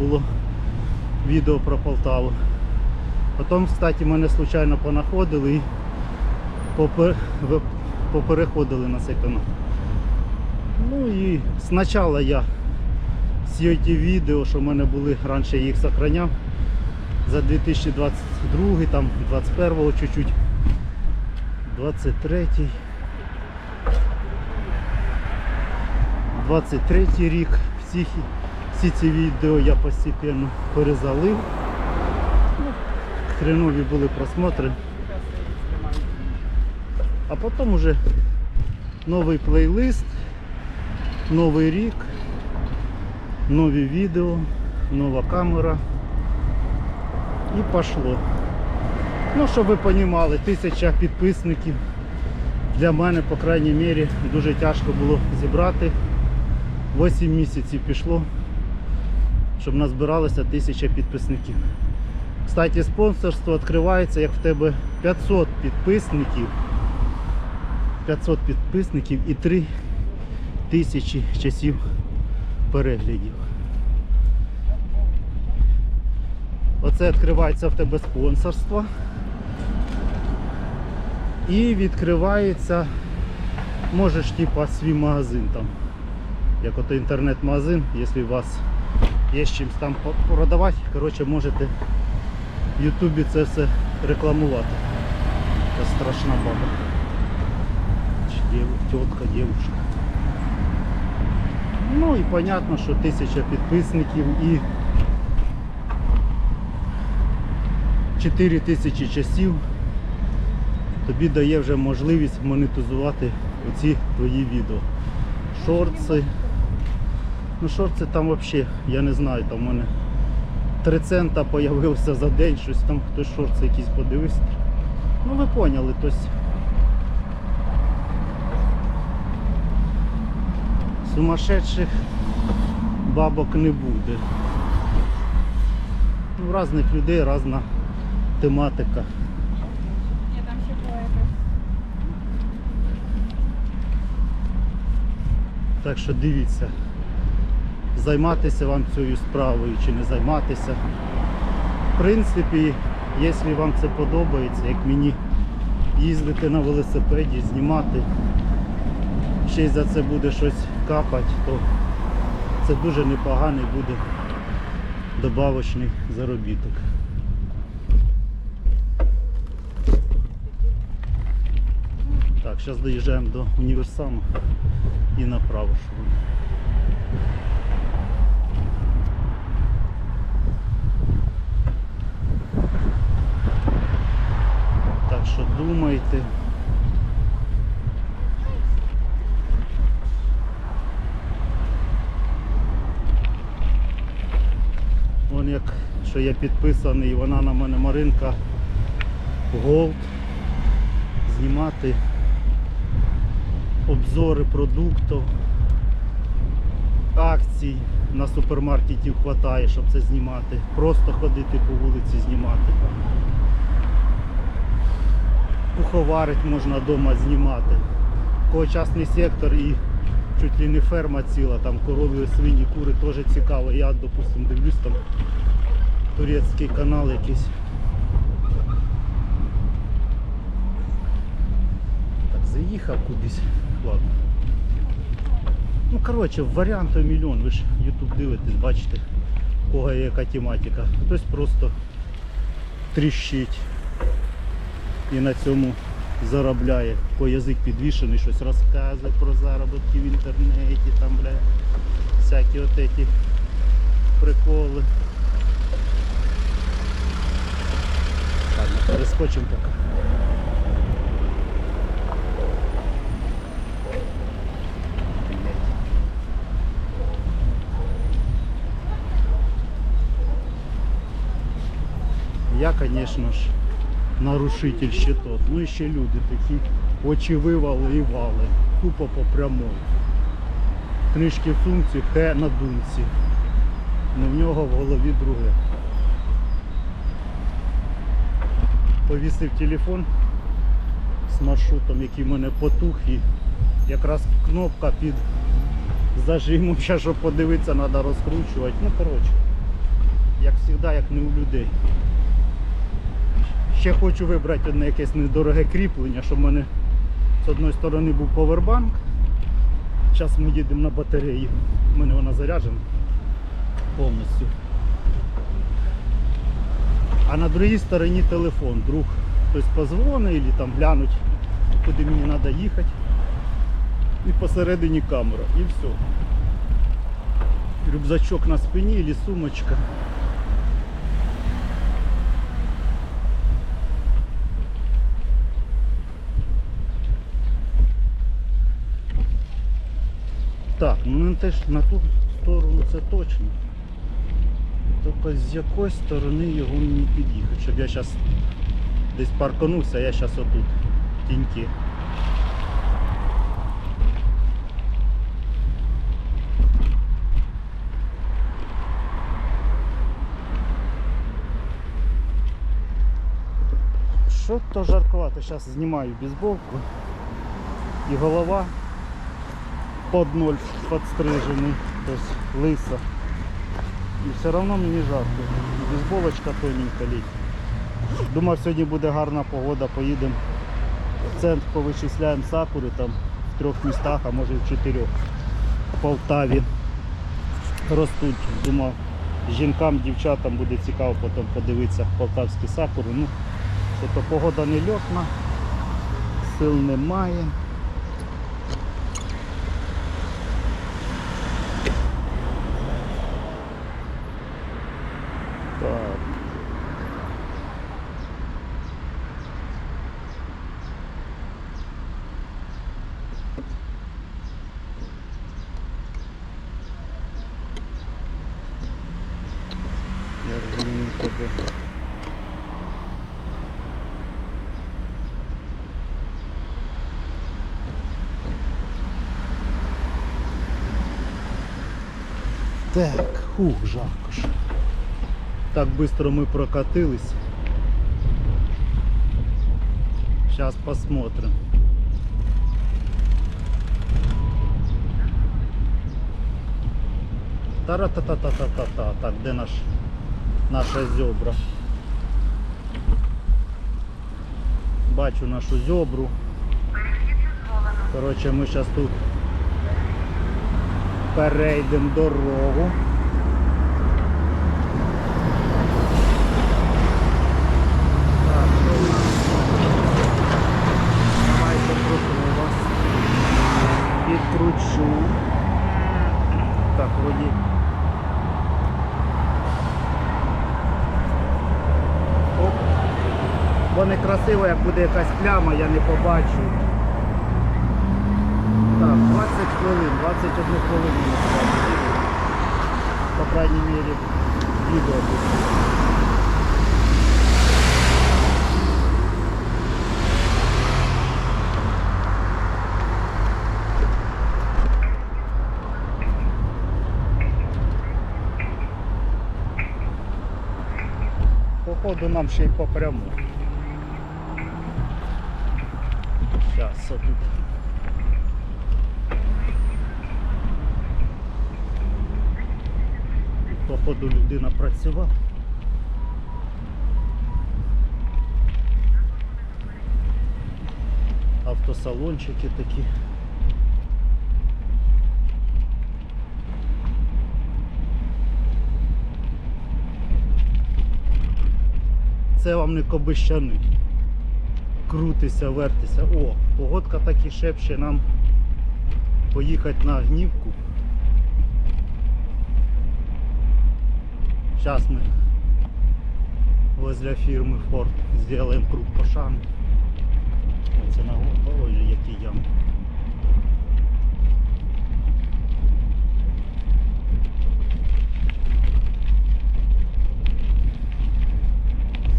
було відео про Полтаву. Потім, кстати, мене случайно понаходили і попер... попереходили на цей канал. Ну і спочатку я всі ті відео, що в мене були, раніше їх зберігав за 2022, там 21 чуть-чуть, 23. 23 рік. Всі, всі ці відео я постійно перезалив. Ну, хренові були просмотри. А потім уже новий плейлист, новий рік, нові відео, нова камера. І пішло. Ну, щоб ви розуміли, тисяча підписників. Для мене, по крайній мірі, дуже тяжко було зібрати. 8 місяців пішло, щоб назбиралося тисяча підписників. Кстати, спонсорство відкривається, як в тебе 500 підписників. 500 підписників і 3 тисячі часів переглядів. Оце відкривається в тебе спонсорство. І відкривається, можеш типа свій магазин там. Як ото інтернет-магазин, якщо у вас є з чимось там продавати, коротше, можете в Ютубі це все рекламувати. Це страшна баба. Чи дів- тітка, дівчинка. Ну і понятно, що тисяча підписників і 4 тисячі часів тобі дає вже можливість монетизувати оці твої відео. Шорти. Ну шорти там взагалі, я не знаю, там у мене 3 цента появився за день, щось там хтось шорти якісь подивився. Ну ви поняли, тобто сумасшедших бабок не буде. Ну, різних людей різна тематика. Ні, там ще була якась. Так що дивіться, займатися вам цією справою чи не займатися. В принципі, якщо вам це подобається, як мені їздити на велосипеді, знімати, ще й за це буде щось капати, то це дуже непоганий буде добавочний заробіток. Так, зараз доїжджаємо до універсаму і направо. що що думайте. Вон як, що я підписаний, вона на мене Маринка Голд знімати обзори продуктів, акцій на супермаркетів вистачає, щоб це знімати. Просто ходити по вулиці знімати. Куховарить можна вдома знімати. Когочасний сектор і чуть ли не ферма ціла, там корові, свині, кури теж цікаво. Я, допустим, дивлюсь там турецький канал якийсь. Так, заїхав кудись. Ладно. Ну, коротше, варіантів мільйон. Ви ж YouTube дивитесь, бачите, у кого є яка тематика. Хтось просто тріщить і на цьому заробляє. По язик підвішений, щось розказує про заробітки в інтернеті, там, бля, всякі от эти приколи. Ладно, перескочимо поки. Я, конечно ж, нарушитель ще тот. Ну і ще люди такі очі вивали і вали. Тупо по прямой. Книжки в сумці, хе на думці. Ну в нього в голові друге. Повісив телефон з маршрутом, який в мене потух і якраз кнопка під зажимом, ще щоб подивитися, треба розкручувати. Ну коротше. як завжди, як не у людей. Ще хочу вибрати одне якесь недороге кріплення, щоб в мене з одної сторони був повербанк. Зараз ми їдемо на батареї. У мене вона заряджена повністю. А на другій стороні телефон. Друг хтось позвонить або там глянуть, куди мені треба їхати. І посередині камера. І все. Рюкзачок на спині або сумочка. Так, ну не теж на ту сторону це точно. Тільки з якої сторони його мені під'їхати, щоб я зараз десь парканувся, а я зараз отут, тіньки. Що то жарковато, зараз знімаю бейсболку і голова под ноль подстрижений, тобто лиса. І все одно мені жарко. Бейсболочка тоненька літня. Думав, сьогодні буде гарна погода, поїдемо в центр, повичисляємо сакури там в трьох містах, а може в чотирьох. В Полтаві ростуть. Думав, жінкам, дівчатам буде цікаво потім подивитися полтавські сакури. Ну, що то погода не льотна, сил немає. Так. Я розумію тебе. Так, хух, жарко ж. Так быстро мы прокатились. Сейчас посмотрим. Тара-та-та-та-та-та-та. Так, де наш наша зебра? Бачу нашу зебру. Коротше, ми зараз тут перейдемо дорогу. Давайте прошу вас. Підкручу. Так, вроді. Оп. Бо не красиво, як буде якась пляма, я не побачу. Так, 20 хвилин, 21 хвилину. насправді. По крайней мере, відео буде. Походу нам ще й по пряму. Зараз тут. Походу людина працювала. Автосалончики такі. Це вам не кобищани. Крутися, вертися. О, погодка так і шепче нам поїхати на гнівку. Сейчас мы возле фирмы Ford сделаем круг по шану. Оце на ой, які ями.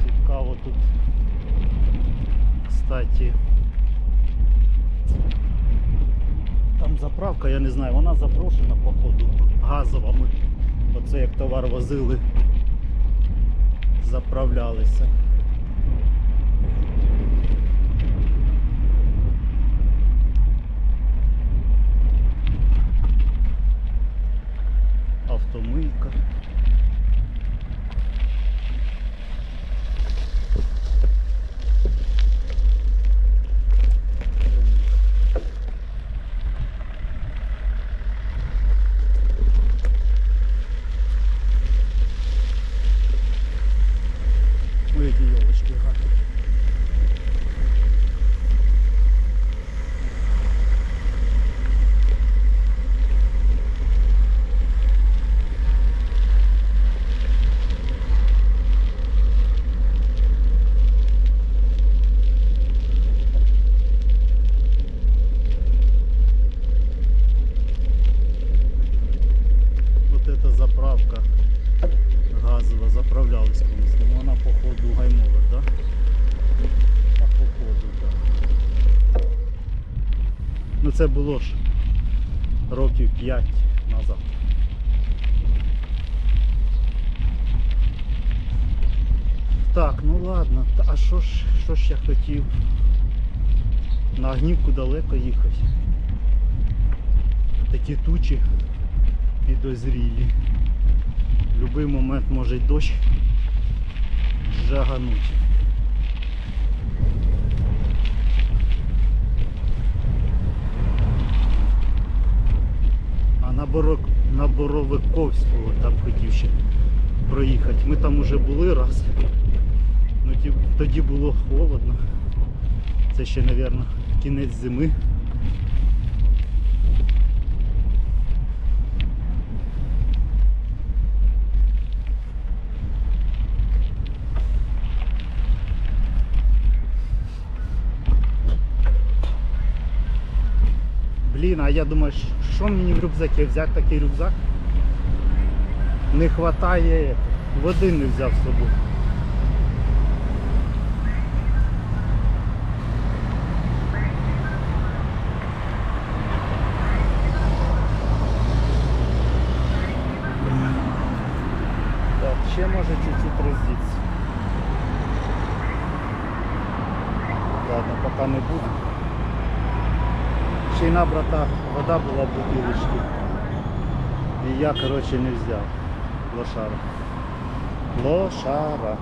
Цікаво тут, кстати, там заправка, я не знаю, вона запрошена походу газова. Оце як товар возили, заправлялися. Автомийка. Це було ж років 5 назад. Так, ну ладно. А що ж, що ж я хотів? На Огнівку далеко їхати. Такі тучі підозрілі. В будь-який момент може й дощ жагануть. На, Боровиковського там хотів ще проїхати. Ми там уже були раз. Ну, тоді було холодно. Це ще, мабуть, кінець зими. Блін, а я думаю, щ- що мені в рюкзакі? Взяти такий рюкзак? Не вистачає води не взяв з собою. Так, ще може чуть-чуть роздіться. Ладно, поки не буду. Ще й набрата вода була в бутилочці. І я, коротше, не взяв. Лошара. Лошара.